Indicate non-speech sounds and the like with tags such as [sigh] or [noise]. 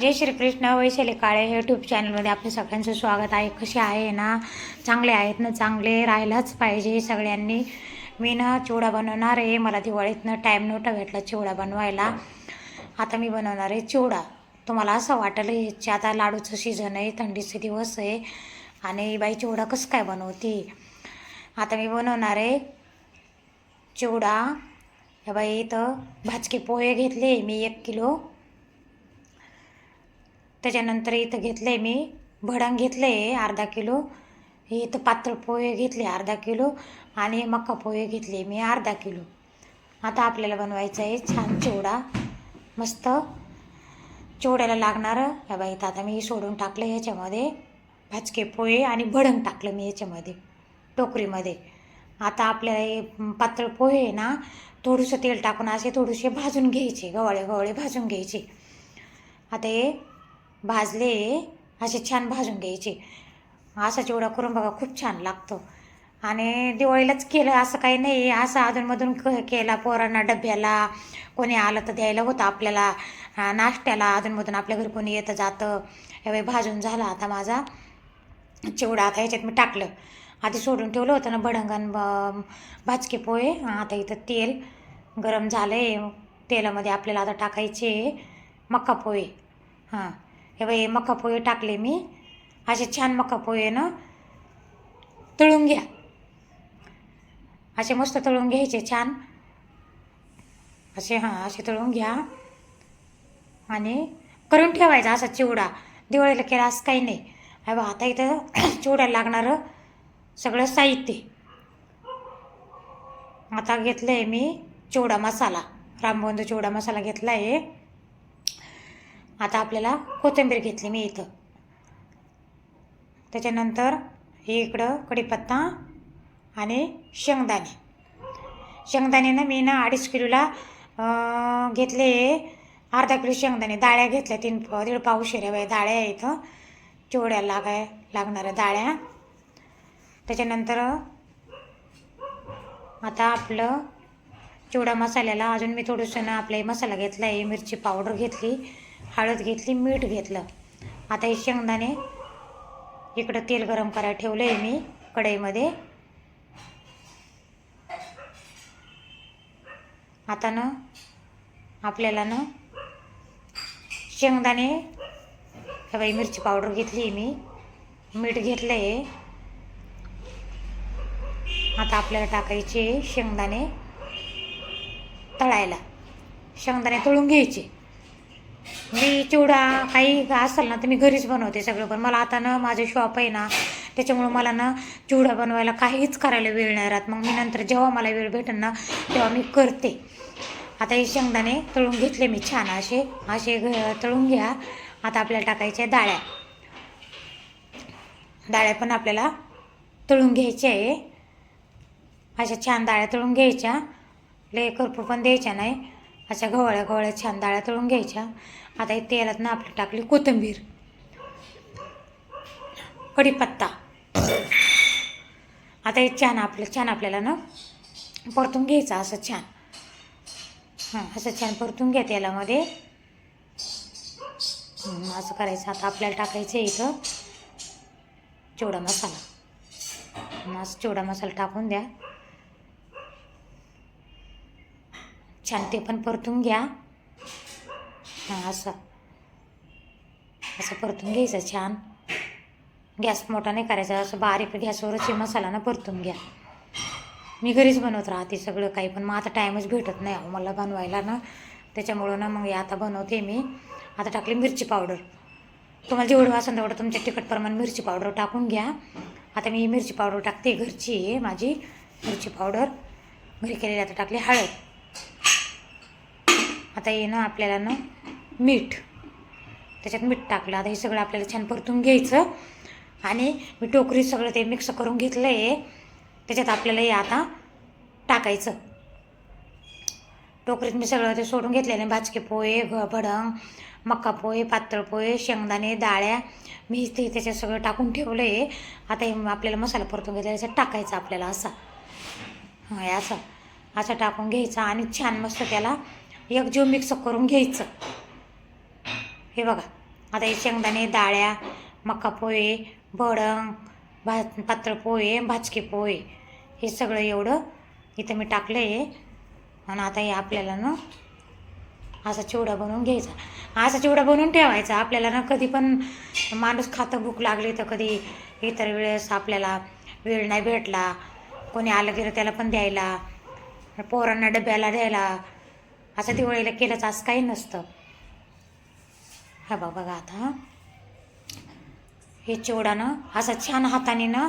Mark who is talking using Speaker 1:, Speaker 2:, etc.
Speaker 1: जय Shrikrishna Vaishali Kale YouTube चॅनलमध्ये आपले सगळ्यांचं स्वागत आहे. कसे आहे ना? चांगले आहेत ना? चांगले राहिलाच पाहिजे सगळ्यांनी. मी ना चिवडा बनवणार आहे. मला दिवाळीतनं टाईम नव्हता भेटला चिवडा बनवायला. आता मी बनवणार आहे चिवडा. तुम्हाला असं वाटलं याची आता लाडूचं सीझन आहे थंडीचे दिवस आहे. आणि बाई चिवडा कसं काय बनवते? आता मी बनवणार आहे चिवडा. बाई इथं भाजके पोहे घेतले. मी एक किलो. त्याच्यानंतर इथं घेतलं आहे मी. भडंग घेतलं आहे अर्धा किलो. हे इथं पातळ पोहे घेतले अर्धा किलो आणि मक्का पोहे घेतले मी अर्धा किलो. आता आपल्याला बनवायचं आहे छान चिवडा. मस्त. चिवड्याला लागणारं या बाई इथं आता मी सोडून टाकलं ह्याच्यामध्ये भाजके पोहे आणि भडंग टाकलं मी याच्यामध्ये टोकरीमध्ये. आता आपल्याला हे पातळ पोहे आहे ना थोडंसं तेल टाकून असे थोडेसे भाजून घ्यायचे गवाळे गवाळे भाजून घ्यायचे. आता हे भाजले असे छान भाजून घ्यायचे. असा चिवडा करून बघा खूप छान लागतो. आणि दिवाळीलाच केलं असं काही नाही. असं अधूनमधून क केला पोरांना डब्याला. कोणी आलं तर द्यायला होतं आपल्याला. नाश्त्याला अधूनमधून आपल्या घरी कोणी येतं जातं. यावेळी भाजून झाला आता माझा चिवडा. आता ह्याच्यात मी टाकलं. आधी सोडून ठेवलं होतं ना भडंगण ब- भाजके पोहे. आता इथं तेल गरम झालं आहे तेलामध्ये आपल्याला आता टाकायचे मक्का पोहे. हां. हे बाई मका पोहे टाकले मी. असे छान मका पोहे ना. तळून घ्या. असे मस्त तळून घ्यायचे छान. असे हां असे तळून घ्या. आणि करून ठेवायचा असा चिवडा. दिवाळीला केला असं काही नाही. अरे बा आता इथं [clears throat] चिवड्याला लागणारं सगळं साहित्य. आता घेतलं आहे मी चिवडा मसाला. रामबंधू चिवडा मसाला घेतला आहे आता आपल्याला कोथिंबीर घेतली मी इथं. त्याच्यानंतर हे इकडं कढीपत्ता आणि शेंगदाणे. शेंगदाण्यानं मी ना अडीच किलोला घेतले अर्धा किलो शेंगदाणे. डाळ्या घेतल्या तीन दीड पावशेर बाई डाळ्या आहे इथं. चिवड्या लागाय लागणाऱ्या डाळ्या. त्याच्यानंतर आता आपलं चिवडा मसाल्याला अजून मी थोडंसं ना आपला हे मसाला घेतला आहे मिरची पावडर घेतली. हळद घेतली मीठ घेतलं. आता हे शेंगदाणे इकडं तेल गरम करायला ठेवलं आहे मी कढईमध्ये. आता ना आपल्याला ना शेंगदाणे हे बाई मिरची पावडर घेतली आहे मी. मीठ घेतलं आहे आता आपल्याला टाकायचे शेंगदाणे तळायला. शेंगदाणे तळून घ्यायचे. मी चिवडा काही असेल ना तर मी घरीच बनवते सगळं. पण मला आता ना माझं शॉप आहे ना त्याच्यामुळं मला ना चिवडा बनवायला काहीच करायला वेळ नाही राहत. मग मी नंतर जेव्हा मला वेळ भेटेल ना तेव्हा मी करते. आता हे शेंगदाणे तळून घेतले मी छान असे. असे घ तळून घ्या. आता आपल्याला टाकायच्या डाळ्या. डाळ्या पण आपल्याला तळून घ्यायच्या आहे. अशा छान डाळ्या तळून घ्यायच्या. लय करपूर पण द्यायच्या नाही. अशा गवळ्या गवळ्या छान डाळ्या तळून घ्यायच्या. आता हे तेलात ना आपली टाकली कोथिंबीर. कढीपत्ता. आता हे छान आपलं छान आपल्याला ना परतून घ्यायचं असं छान. हां असं छान परतून घ्या तेलामध्ये. असं करायचं. आता आपल्याला टाकायचं आहे इथं चिवडा मसाला. मस्त चिवडा मसाला टाकून द्या. छान ते पण परतून घ्या. हां असं. असं परतून घ्यायचं छान. गॅस मोठा नाही करायचा असं बारीक गॅसवरच हे मसाला ना परतून घ्या. मी घरीच बनवत राहते सगळं काही पण मग आता टाईमच भेटत नाही अहो मला बनवायला ना. त्याच्यामुळं ना मग आता बनवते मी. आता टाकली मिरची पावडर. तुम्हाला जेवढं वासन तेवढं तुमच्या तिखटप्रमाणे मिरची पावडर टाकून घ्या. आता मी मिरची पावडर टाकते घरची आहे माझी मिरची पावडर. घरी केलेली आता टाकली हळद. आता हे आपल्याला ना मीठ त्याच्यात मीठ टाकलं. आता हे सगळं आपल्याला छान परतून घ्यायचं. आणि मी टोकरीत सगळं ते मिक्स करून घेतलं आहे त्याच्यात आपल्याला हे आता टाकायचं. टोकरीत मी सगळं ते सोडून घेतलेलं भाजके पोहे ग भडंग मक्का पोहे पातळ पोहे शेंगदाणे डाळ्या. मी ते त्याच्यात सगळं टाकून ठेवलं आहे आता हे आपल्याला मसाला परतून घेतला त्याच्यात टाकायचा आपल्याला असा. हां असं. असं टाकून घ्यायचा आणि छान मस्त त्याला एकजीव मिक्स करून घ्यायचं. हे बघा आता हे शेंगदाणे डाळ्या मका पोहे भडंग भा पातळ पोहे भाजके पोहे हे सगळं एवढं इथं मी टाकलं आहे आणि आता हे आपल्याला ना असा चिवडा बनवून घ्यायचा. असा चिवडा बनवून ठेवायचा. आपल्याला ना कधी पण माणूस खातं भूक लागली तर कधी इतर वेळेस आपल्याला वेळ नाही भेटला. कोणी आलं गेलं त्याला पण द्यायला. पोरांना डब्याला द्यायला. असं दिवाळीला केलंच असं काही नसतं. हा बा बघा आता. हे चिवडा ना असा छान हाताने ना